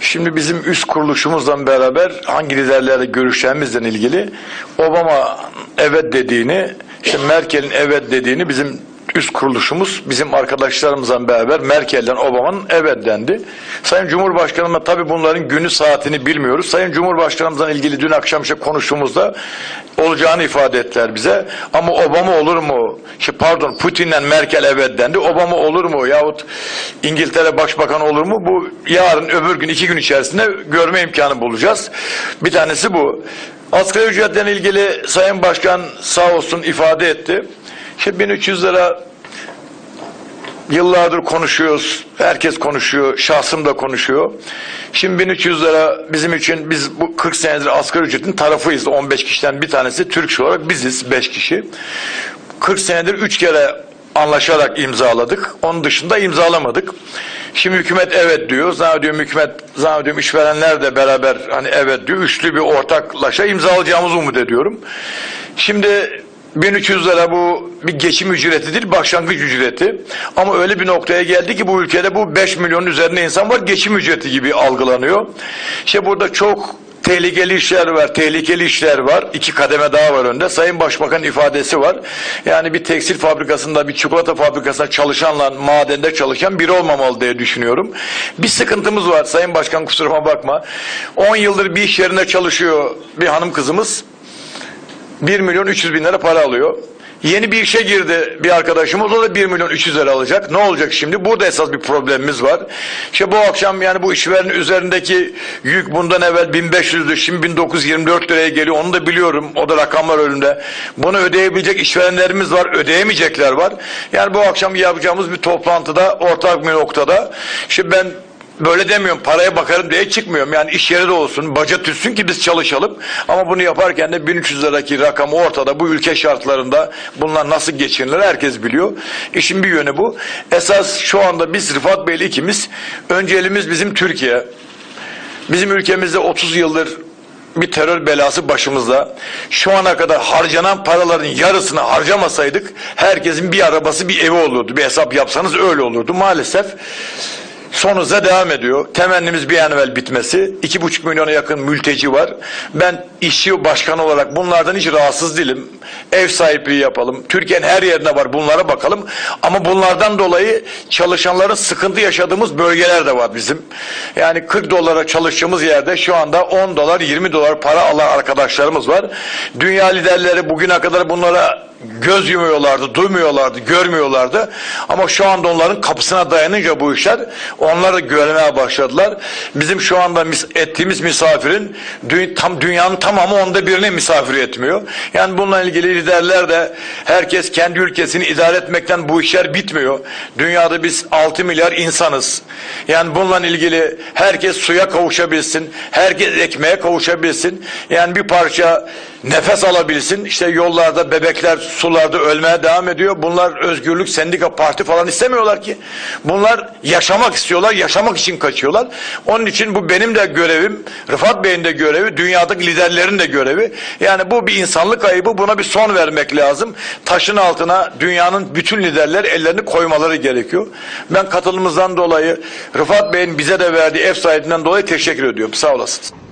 Şimdi bizim üst kuruluşumuzla beraber hangi liderlerle görüşeceğimizle ilgili Obama evet dediğini, işte Merkel'in evet dediğini bizim üst kuruluşumuz bizim arkadaşlarımızla beraber Merkel'den Obama'nın evet. Sayın Cumhurbaşkanımla tabii bunların günü saatini bilmiyoruz. Sayın Cumhurbaşkanımızla ilgili dün akşam işte konuştuğumuzda olacağını ifade ettiler bize. Ama Obama olur mu? İşte pardon Putin'le Merkel evet. Obama olur mu? Yahut İngiltere Başbakanı olur mu? Bu yarın öbür gün iki gün içerisinde görme imkanı bulacağız. Bir tanesi bu. Asgari ücretle ilgili Sayın Başkan sağ olsun ifade etti. İşte 1300 lira Yıllardır konuşuyoruz. Herkes konuşuyor. Şahsım da konuşuyor. Şimdi 1300 lira bizim için biz bu 40 senedir asgari ücretin tarafıyız. 15 kişiden bir tanesi Türk olarak biziz 5 kişi. 40 senedir 3 kere anlaşarak imzaladık. Onun dışında imzalamadık. Şimdi hükümet evet diyor. Zannediyorum hükümet, zannediyorum işverenler de beraber hani evet diyor. Üçlü bir ortaklaşa imzalayacağımızı umut ediyorum. Şimdi 1300 lira bu bir geçim ücreti değil, başlangıç ücreti. Ama öyle bir noktaya geldi ki bu ülkede bu 5 milyonun üzerinde insan var, geçim ücreti gibi algılanıyor. İşte burada çok tehlikeli işler var, tehlikeli işler var. İki kademe daha var önde. Sayın Başbakan ifadesi var. Yani bir tekstil fabrikasında, bir çikolata fabrikasında çalışanla madende çalışan biri olmamalı diye düşünüyorum. Bir sıkıntımız var. Sayın Başkan kusuruma bakma. 10 yıldır bir iş yerinde çalışıyor bir hanım kızımız. 1 milyon 300 bin lira para alıyor. Yeni bir işe girdi bir arkadaşımız o da 1 milyon 300 lira alacak. Ne olacak şimdi? Burada esas bir problemimiz var. İşte bu akşam yani bu işverenin üzerindeki yük bundan evvel 1500'dü şimdi 1924 liraya geliyor. Onu da biliyorum. O da rakamlar önünde. Bunu ödeyebilecek işverenlerimiz var. Ödeyemeyecekler var. Yani bu akşam yapacağımız bir toplantıda ortak bir noktada. İşte ben Böyle demiyorum paraya bakarım diye çıkmıyorum. Yani iş yeri de olsun, baca tütsün ki biz çalışalım. Ama bunu yaparken de 1300 liradaki rakam ortada. Bu ülke şartlarında bunlar nasıl geçinilir herkes biliyor. İşin bir yönü bu. Esas şu anda biz Rıfat Bey'le ikimiz, önceliğimiz bizim Türkiye. Bizim ülkemizde 30 yıldır bir terör belası başımızda. Şu ana kadar harcanan paraların yarısını harcamasaydık herkesin bir arabası bir evi olurdu. Bir hesap yapsanız öyle olurdu. Maalesef son hıza devam ediyor. Temennimiz bir an evvel bitmesi. İki buçuk milyona yakın mülteci var. Ben işçi başkanı olarak bunlardan hiç rahatsız değilim. Ev sahipliği yapalım. Türkiye'nin her yerine var bunlara bakalım. Ama bunlardan dolayı çalışanların sıkıntı yaşadığımız bölgeler de var bizim. Yani 40 dolara çalıştığımız yerde şu anda 10 dolar 20 dolar para alan arkadaşlarımız var. Dünya liderleri bugüne kadar bunlara göz yumuyorlardı, duymuyorlardı, görmüyorlardı. Ama şu anda onların kapısına dayanınca bu işler onlar da görmeye başladılar. Bizim şu anda mis- ettiğimiz misafirin dü- tam dünyanın tamamı onda birini misafir etmiyor. Yani bununla ilgili liderler de herkes kendi ülkesini idare etmekten bu işler bitmiyor. Dünyada biz 6 milyar insanız. Yani bununla ilgili herkes suya kavuşabilsin, herkes ekmeğe kavuşabilsin. Yani bir parça nefes alabilsin. İşte yollarda bebekler sularda ölmeye devam ediyor. Bunlar özgürlük, sendika, parti falan istemiyorlar ki. Bunlar yaşamak istiyorlar, yaşamak için kaçıyorlar. Onun için bu benim de görevim, Rıfat Bey'in de görevi, dünyadaki liderlerin de görevi. Yani bu bir insanlık ayıbı, buna bir son vermek lazım. Taşın altına dünyanın bütün liderler ellerini koymaları gerekiyor. Ben katılımımızdan dolayı, Rıfat Bey'in bize de verdiği ev sahibinden dolayı teşekkür ediyorum. Sağ olasın.